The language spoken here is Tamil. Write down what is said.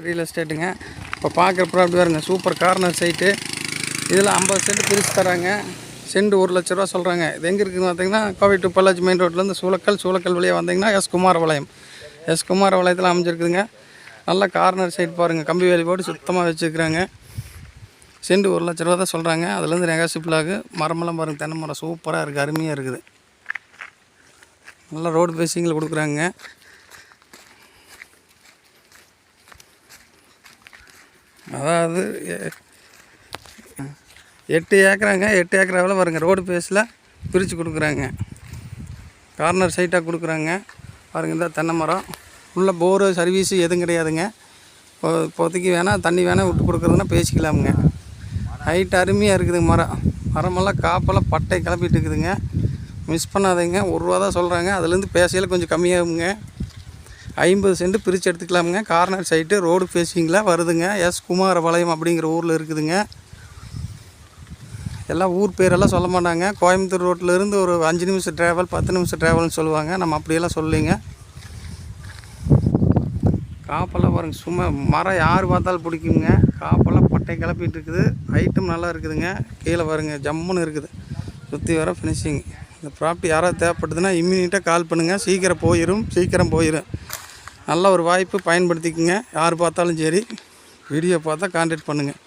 ரியல் எஸ்டேட்டுங்க இப்போ பார்க்குற ப்ராப்பர்ட்டி பாருங்க சூப்பர் கார்னர் சைட்டு இதில் ஐம்பது சென்ட் பிரித்து தராங்க. சென்ட் ஒரு லட்ச ரூபா சொல்கிறாங்க இது எங்கே இருக்குதுன்னு பார்த்தீங்கன்னா கோவை டு பொள்ளாச்சி மெயின் ரோட்லேருந்து சூளக்கல் சூளக்கல் வழியாக வந்தீங்கன்னா எஸ் குமாரபாளையம். எஸ் குமாரபாளையத்தில் அமைஞ்சிருக்குதுங்க. நல்ல கார்னர் சைட் பாருங்கள் கம்பி வேலி போட்டு சுத்தமாக வச்சுருக்குறாங்க. சென்ட் ஒரு லட்ச ரூபா தான் சொல்கிறாங்க அதுலேருந்து நெகாசிபிளாகு மரமெல்லாம் பாருங்கள் தென்னை மரம். சூப்பராக இருக்குது அருமையாக இருக்குது. நல்லா ரோடு பேசிங்கில் கொடுக்குறாங்க. அதாவது எட்டு ஏக்கராங்க எட்டு ஏக்கராவில் பாருங்க ரோடு பேஸில் பிரித்து கொடுக்குறாங்க. கார்னர் சைட்டாக கொடுக்குறாங்க. பாருங்க இந்த தென்னை மரம். உள்ள போரு சர்வீஸு எதுவும் கிடையாதுங்க. இப்போ இப்போதைக்கு வேணால் தண்ணி வேணால் விட்டு கொடுக்குறதுனா பேசிக்கலாமுங்க. ஹைட் அருமையாக இருக்குதுங்க மரம். மரமெல்லாம் காப்பெல்லாம் பட்டை கிளப்பிட்டு இருக்குதுங்க. மிஸ் பண்ணாதீங்க. ஒரு ரூபா தான் சொல்கிறாங்க அதுலேருந்து பேசையில் கொஞ்சம் கம்மியாகுங்க. ஐம்பது சென்ட் பிரித்து எடுத்துக்கலாமுங்க. கார்னர் சைட்டு ரோடு ஃபேஸிங்கில் வருதுங்க. எஸ் குமாரபாளையம் அப்படிங்கிற ஊரில் இருக்குதுங்க. எல்லாம் ஊர் பேரெல்லாம் சொல்ல மாட்டாங்க. கோயம்புத்தூர் ரோட்டில் இருந்து ஒரு அஞ்சு நிமிஷம் ட்ராவல் பத்து நிமிஷம் ட்ராவல்னு சொல்லுவாங்க. நம்ம அப்படியெல்லாம் சொல்லலைங்க காப்பெல்லாம் பாருங்கள் சும்மா மரம் யார் பார்த்தாலும் பிடிக்குங்க. காப்பெல்லாம் பட்டை கிளப்பிட்டு இருக்குது. ஹைட்டும் நல்லா இருக்குதுங்க. கீழே பாருங்கள் ஜம்முன்னு இருக்குது. சுற்றி வர ஃபினிஷிங் இந்த ப்ராப்பர்ட்டி யாராவது தேவைப்படுதுன்னா இம்மிடியட்டாக கால் பண்ணுங்கள் சீக்கிரம் போயிடும் சீக்கிரம் போயிடும் நல்ல ஒரு வாய்ப்பு பயன்படுத்திக்கங்க. யார் பார்த்தாலும் சரி. வீடியோ பார்த்தா கான்டாக்ட் பண்ணுங்கள்